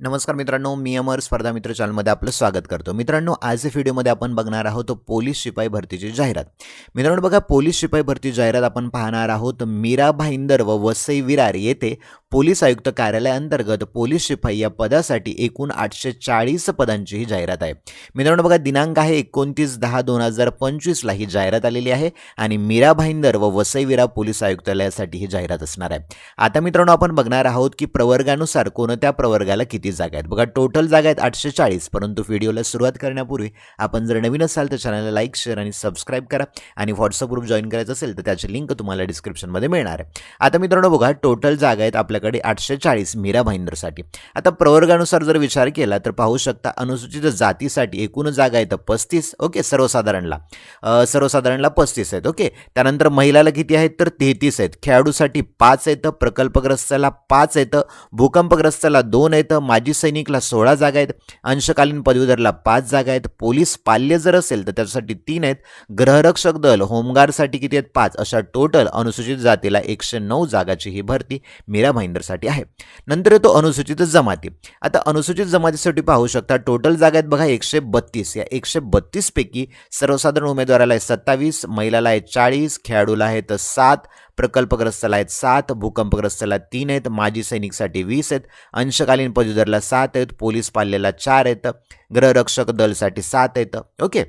नमस्कार मित्रांनो मी अमर स्पर्धा मित्र चॅनलमध्ये आपलं स्वागत करतो. मित्रांनो आज या व्हिडिओमध्ये आपण बघणार आहोत पोलीस शिपाई भरतीची जाहिरात. मित्रांनो बघा पोलीस शिपाई भरती जाहिरात आपण पाहणार आहोत. मीरा भाईंदर व वसई विरार येथे पोलीस आयुक्त कार्यालयाअंतर्गत पोलीस शिपाई या पदासाठी एकूण आठशे चाळीस पदांची ही जाहिरात आहे. मित्रांनो बघा दिनांक आहे एकोणतीस दहा दोन हजार पंचवीसला ही जाहिरात आलेली आहे आणि मीरा भाईंदर व वसई विरार पोलीस आयुक्तालयासाठी ही जाहिरात असणार आहे. आता मित्रांनो आपण बघणार आहोत की प्रवर्गानुसार कोणत्या प्रवर्गाला किती जागा आहेत? बघा टोटल जागा आहेत आठशे चाळीस परंतु व्हिडिओला सुरुवात करण्यापूर्वी आपण जर नवीन असाल तर चॅनलला लाईक शेअर आणि सबस्क्राईब करा. आणि व्हॉट्सअप ग्रुप जॉईन करायचं असेल तर त्याची लिंक तुम्हाला डिस्क्रिप्शनमध्ये मिळणार आहे. आता मित्रांनो बघा टोटल जागा आहेत आपल्याकडे आठशे चाळीस मीरा भाईंदरसाठी. आता प्रवर्गानुसार जर विचार केला तर पाहू शकता अनुसूचित जातीसाठी एकूण जागा आहेत पस्तीस. ओके सर्वसाधारणला. सर्वसाधारणला पस्तीस आहेत. ओके त्यानंतर महिलाला किती आहेत तर तेहतीस आहेत. खेळाडूसाठी पाच आहेत प्रकल्पग्रस्ताला पाच आहेत भूकंपग्रस्ताला दोन आहेत माजी सैनिकला सोळा जागा आहेत. अंशकालीन पदवीधरला पाच जागा आहेत. पोलीस पाल्य जर असेल तर त्याच्यासाठी तीन आहेत. ग्रहरक्षक दल होमगार्डसाठी किती आहेत? पाच. अशा टोटल अनुसूचित जातीला एकशे नऊ जागाची ही भरती मीरा भाईंदरसाठी आहे. नंतर येतो अनुसूचित जमाती. आता अनुसूचित जमातीसाठी पाहू शकता टोटल जागा आहेत बघा एकशे बत्तीस. या एकशे बत्तीसपैकी सर्वसाधारण उमेदवाराला आहे सत्तावीस महिलाला आहे चाळीस खेळाडूला आहेत सात प्रकल्पग्रस्ताला आहेत सात भूकंपग्रस्ताला तीन आहेत माजी सैनिकसाठी वीस आहेत अंशकालीन पदवीधरला सात आहेत पोलीस पाल्याला चार आहेत गृहरक्षक दलसाठी सात आहेत. ओके.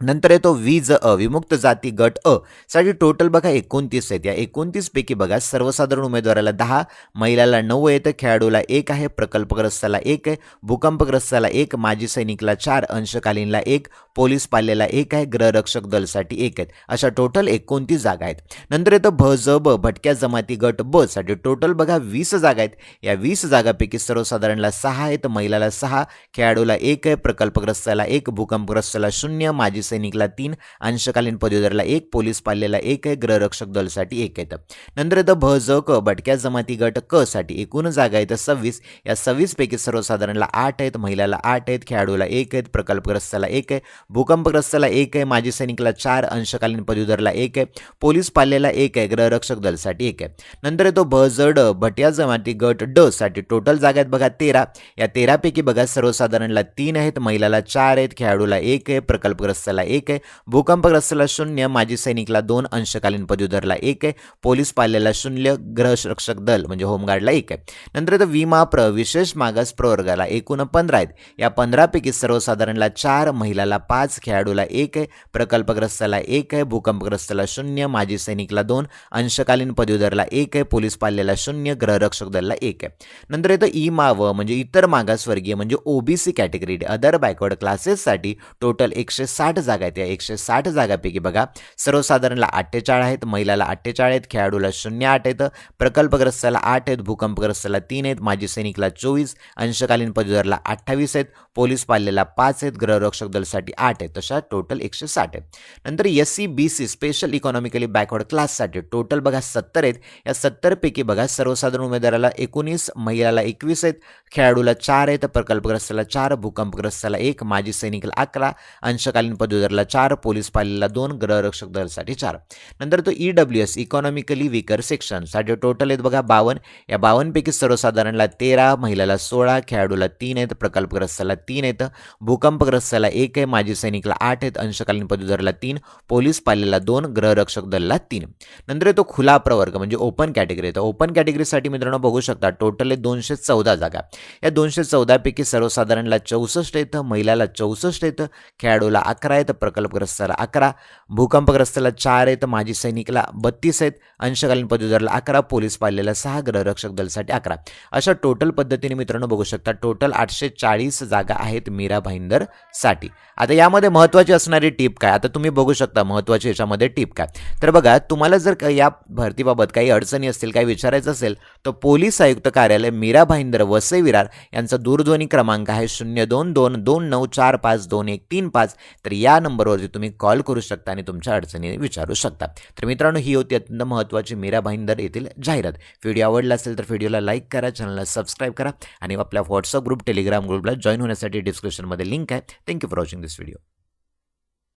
नंतर येतो वीज अ विमुक्त जाती गट अ. साठी टोटल बघा एकोणतीस आहेत. या एकोणतीसपैकी बघा सर्वसाधारण उमेदवाराला दहा महिलाला नऊ आहेत खेळाडूला एक आहे प्रकल्पग्रस्ताला एक आहे भूकंपग्रस्ताला एक माजी सैनिकला चार अंशकालीनला एक पोलीस पाल्याला एक आहे गृहरक्षक दलसाठी एक आहेत. अशा टोटल एकोणतीस जागा आहेत. नंतर येतं भ ज ब भटक्या जमाती गट ब साठी टोटल बघा वीस जागा आहेत. या वीस जागापैकी सर्वसाधारणला सहा आहेत महिलाला सहा खेळाडूला एक आहे प्रकल्पग्रस्ताला एक भूकंपग्रस्ताला शून्य माजी सैनिकला तीन अंशकालीन पदवीधरला एक पोलीस पाल्याला एक आहे गृहरक्षक दलसाठी एक आहेत. नंतर येतं भ ज क भटक्या जमाती गट क साठी एकूण जागा आहेत सव्वीस. या सव्वीसपैकी सर्वसाधारणला आठ आहेत महिलाला आठ आहेत खेळाडूला एक आहेत प्रकल्पग्रस्ताला एक आहे. भूकंपग्रस्ताला एक आहे माजी सैनिकला चार अंशकालीन पदवीधरला एक आहे पोलीस पाल्याला एक आहे ग्रहरक्षक दलसाठी एक आहे. नंतर येतो भ ड भटिया जमाती गट ड साठी टोटल जागा आहेत बघा तेरा. या तेरापैकी बघा सर्वसाधारणला तीन आहेत महिलाला चार आहेत खेळाडूला एक आहे प्रकल्पग्रस्ताला एक आहे. भूकंपग्रस्ताला शून्य माजी सैनिकला दोन अंशकालीन पदवीधरला एक आहे. पोलीस पाल्याला शून्य ग्रहरक्षक दल म्हणजे होमगार्डला एक आहे. नंतर येतो विमा प्र विशेष मागास प्रवर्गाला एकूण पंधरा आहेत. या पंधरापैकी सर्वसाधारणला चार महिलाला पाच पाच खेळाडूला एक आहे प्रकल्पग्रस्ताला एक आहे भूकंपग्रस्ताला शून्य माजी सैनिकला दोन अंशकालीन पदवीधरला एक आहे पोलीस पाल्याला शून्य ग्रहरक्षक दलला एक आहे. नंतर येतं ई माव म्हणजे इतर मागासवर्गीय म्हणजे ओबीसी कॅटेगरी अदर बॅकवर्ड क्लासेससाठी टोटल एकशे साठ जागा आहेत. या एकशे साठ जागापैकी बघा सर्वसाधारणला अठ्ठेचाळ आहेत महिलाला अठ्ठेचाळ आहेत खेळाडूला शून्य आठ आहेत प्रकल्पग्रस्ताला आठ आहेत भूकंपग्रस्ताला तीन आहेत माजी सैनिकला चोवीस अंशकालीन पदवीधरला अठ्ठावीस आहेत पोलीस पाल्याला पाच आहेत गृहरक्षक दलसाठी आठ आहेत तशा टोटल एकशे साठ आहेत. नंतर S C B C special economically backward क्लाससाठी टोटल बघा सत्तर आहेत. या सत्तरपैकी बघा सर्वसाधारण उमेदवाराला एकोणीस महिलाला एकवीस आहेत खेळाडूला चार आहेत प्रकल्पग्रस्ताला चार भूकंपग्रस्ताला एक माजी सैनिकला अकरा अंशकालीन पदवीधरला चार पोलीस पाल्याला दोन गृहरक्षक दलासाठी चार. नंतर तो E W S economically weaker सेक्शनसाठी total आहेत बघा बावन्न. या बावन्नपैकी सर्वसाधारणला तेरा महिलाला सोळा खेळाडूला तीन आहेत प्रकल्पग्रस्ताला तीन आहेत. भूकंपग्रस्ताला एक आहे माजी सैनिकला आठ आहेत अंशकालीन पदवीधरला तीन पोलीस पाल्याला दोन गृहरक्षक दलला तीन. नंतर येतो खुला प्रवर्ग म्हणजे ओपन कॅटेगरी तर ओपन कॅटेगरीसाठी मित्रांनो बघू शकता टोटल आहे दोनशे चौदा जागा. या दोनशे चौदापैकी सर्वसाधारणला चौसष्ट येतं महिलाला चौसष्ट येतं खेळाडूला अकरा आहेत प्रकल्पग्रस्ताला अकरा भूकंपग्रस्ताला चार आहेत माजी सैनिकला बत्तीस आहेत अंशकालीन पदवीधरला अकरा पोलीस पाल्याला सहा गृहरक्षक दलसाठी अकरा. अशा टोटल पद्धतीने मित्रांनो बघू शकता टोटल आठशे चाळीस जागा आहेत मीरा भाईंदरसाठी. आता यामध्ये महत्त्वाची असणारी टीप काय? आता तुम्ही बघू शकता महत्त्वाची याच्यामध्ये टीप काय. तर बघा तुम्हाला जर का या भरतीबाबत काही अडचणी असतील काही विचारायचं असेल तर पोलीस आयुक्त कार्यालय मीरा भाईंदर वसे विरार यांचा दूरध्वनी क्रमांक आहे शून्य दोन दोन दोन नऊ चार पाच दोन एक तीन पाच. तर या नंबरवरती तुम्ही कॉल करू शकता आणि तुमच्या अडचणी विचारू शकता. तर मित्रांनो ही होती अत्यंत महत्त्वाची मीरा भाईंदर येथील जाहिरात. व्हिडिओ आवडला असेल तर व्हिडिओला लाईक करा चॅनलला सबस्क्राईब करा आणि आपल्या व्हॉट्सअप ग्रुप टेलिग्राम ग्रुपला जॉईन होण्यासाठी डिस्क्रिप्शनमध्ये लिंक आहे. Thank you for watching this video